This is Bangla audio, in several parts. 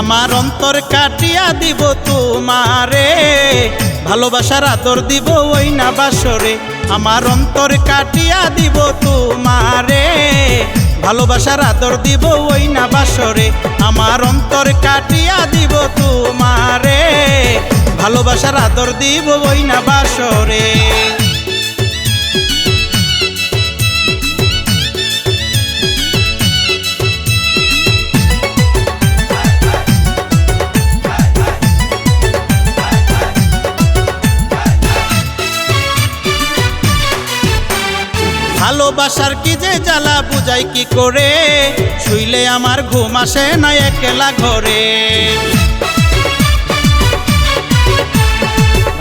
আমার অন্তর কাটিয়া দিব তোমারে, ভালোবাসার আদর দিব ওই না বাসরে আমার অন্তর কাটিয়া দিব তোমারে, ভালোবাসার আদর দিব ওই না বাসরে আমার অন্তর কাটিয়া দিব তোমারে, ভালোবাসার আদর দিব ওই না বাসরে ভালোবাসার কি যে জ্বালা, বুঝাই কি করে? শুইলে আমার ঘুম আসে না একলা ঘরে।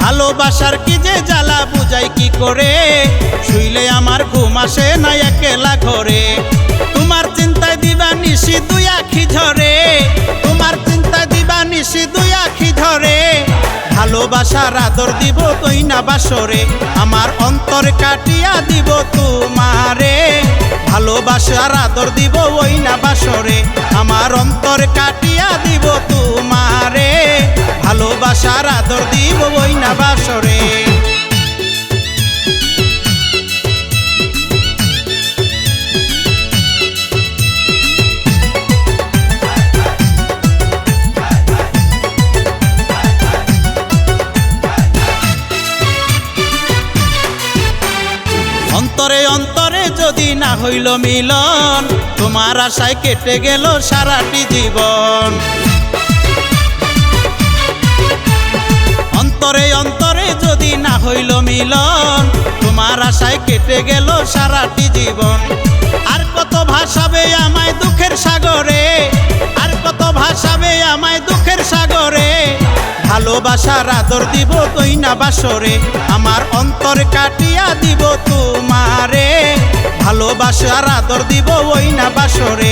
ভালোবাসার কি যে জ্বালা, বুঝাই কি করে? শুইলে আমার ঘুম আসে না একলা ঘরে। তোমার চিন্তায় দিবা নিশি ভালোবাসার আদর দিব তুই না বাসরে? আমার অন্তর কাটিয়া দিব তোমারে। ভালোবাসার আদর দিব ওই না বাসরে। আমার অন্তর কাটিয়া দিব তোমারে। ভালোবাসার আদর দিব ওই না বাসরে। অন্তরে অন্তরে যদি না হইল মিলন, তোমার আশায় কেটে গেল সারাটি জীবন। অন্তরে অন্তরে যদি না হইল মিলন, তোমার আশায় কেটে গেল সারাটি জীবন। আর কত ভাষাবে আমায় ভালোবাসার আদর দিব তুই না বাসরে। আমার অন্তর কাটিয়া দিব তোমারে। ভালোবাসার আদর দিব ওই না বাসরে।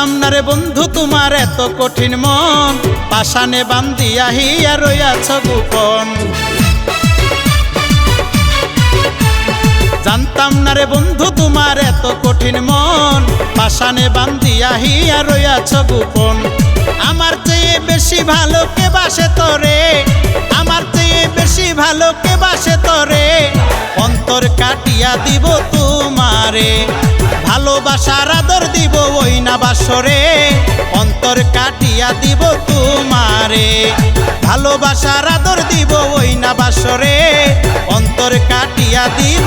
জানতাম না রে বন্ধু, তোমার এত কঠিন মন। পাশানে বান্দিয়া হিয়া রইয়াছ গোপন। জানতাম, না রে বন্ধু, তোমার এত কঠিন মন। পাশানে বান্দিয়া হিয়া রইয়াছ গোপন। আমার চেয়ে বেশি ভালো কে বাসে তোরে? আমার চেয়ে বেশি ভালো কে বাসে তোরে? অন্তর কাটিয়া দিব তোমারে। ভালোবাসার আদর দিব বাসরে অন্তর কাটিয়া দিব তোমারে। ভালোবাসার আদর দিব ওই না বাসরে। অন্তর কাটিয়া দিব